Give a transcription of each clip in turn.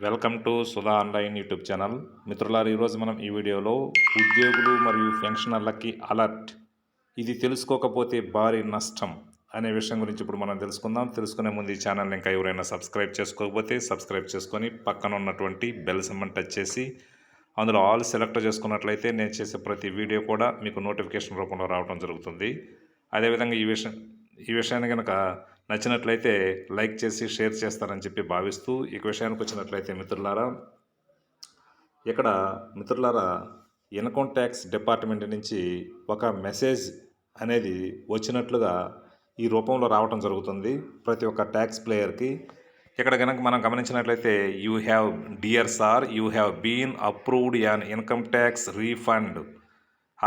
Welcome to Sudha online YouTube channel. మిత్రులారు ఈరోజు మనం ఈ వీడియోలో ఉద్యోగులు మరియు పెన్షనర్లకి అలర్ట్. ఇది తెలుసుకోకపోతే భారీ నష్టం అనే విషయం గురించి ఇప్పుడు మనం తెలుసుకుందాం. తెలుసుకునే ముందు ఈ ఛానల్ని ఇంకా ఎవరైనా సబ్స్క్రైబ్ చేసుకోకపోతే సబ్స్క్రైబ్ చేసుకొని పక్కన ఉన్నటువంటి బెల్ సింబల్ టచ్ చేసి అందులో ఆల్ సెలెక్ట్ చేసుకున్నట్లయితే నేను చేసే ప్రతి వీడియో కూడా మీకు నోటిఫికేషన్ రూపంలో రావడం జరుగుతుంది. అదేవిధంగా ఈ విషయం ఈ విషయాన్ని కనుక నచ్చినట్లయితే లైక్ చేసి షేర్ చేస్తారని చెప్పి భావిస్తూ ఈ విషయానికి వచ్చినట్లయితే మిత్రులారా ఇక్కడ మిత్రులారా ఇన్కమ్ ట్యాక్స్ డిపార్ట్మెంట్ నుంచి ఒక మెసేజ్ అనేది వచ్చినట్లుగా ఈ రూపంలో రావటం జరుగుతుంది ప్రతి ఒక్క ట్యాక్స్ ప్లేయర్కి. ఇక్కడ కనుక మనం గమనించినట్లయితే you have dear sir you have been approved an income tax refund.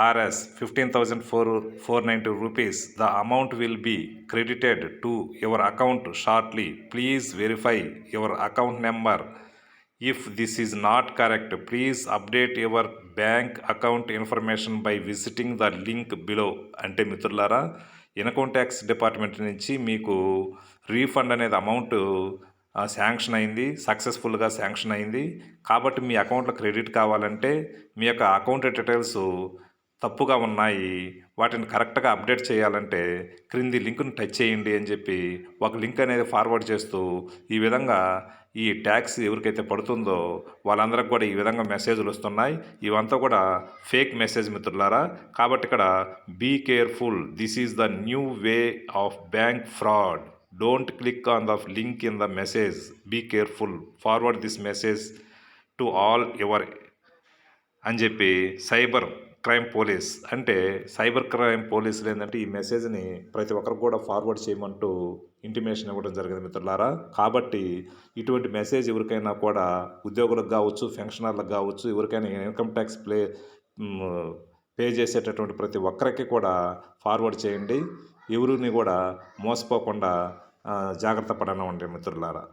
RS fifteen thousand four four ninety rupees. The amount will be credited to your account shortly. Please verify your account number. If this is not correct please update your bank account information by visiting the link below. అంటే మిత్రులారా income tax department నుంచి మీకు refund అనేది amount sanction అయింది సక్సెస్ఫుల్గా sanction అయింది. కాబట్టి మీ అకౌంట్లో క్రెడిట్ కావాలంటే మీ యొక్క అకౌంట్ డీటెయిల్స్ తప్పుగా ఉన్నాయి వాటిని కరెక్ట్గా అప్డేట్ చేయాలంటే క్రింది లింక్ను టచ్ చేయండి అని చెప్పి ఒక లింక్ అనేది ఫార్వర్డ్ చేస్తూ ఈ విధంగా ఈ ట్యాక్స్ ఎవరికైతే పడుతుందో వాళ్ళందరికి కూడా ఈ విధంగా మెసేజ్లు వస్తున్నాయి. ఇవంతా కూడా ఫేక్ మెసేజ్ మిత్రులారా. కాబట్టి ఇక్కడ be careful this is the new way of bank fraud. Don't click on the link in the message. Be careful forward this message to all your అని చెప్పి సైబర్ క్రైమ్ పోలీస్ అంటే cyber crime పోలీసులు ఏంటంటే ఈ మెసేజ్ని ప్రతి ఒక్కరికి కూడా ఫార్వర్డ్ చేయమంటూ ఇంటిమేషన్ ఇవ్వడం జరిగింది మిత్రులారా. కాబట్టి ఇటువంటి మెసేజ్ ఎవరికైనా కూడా ఉద్యోగులకు కావచ్చు ఫెన్షనర్లకు కావచ్చు ఎవరికైనా ఇన్కమ్ ట్యాక్స్ ప్లే పే చేసేటటువంటి ప్రతి ఒక్కరికి కూడా ఫార్వర్డ్ చేయండి. ఎవరిని కూడా మోసపోకుండా జాగ్రత్త పడనివ్వండి మిత్రులారా.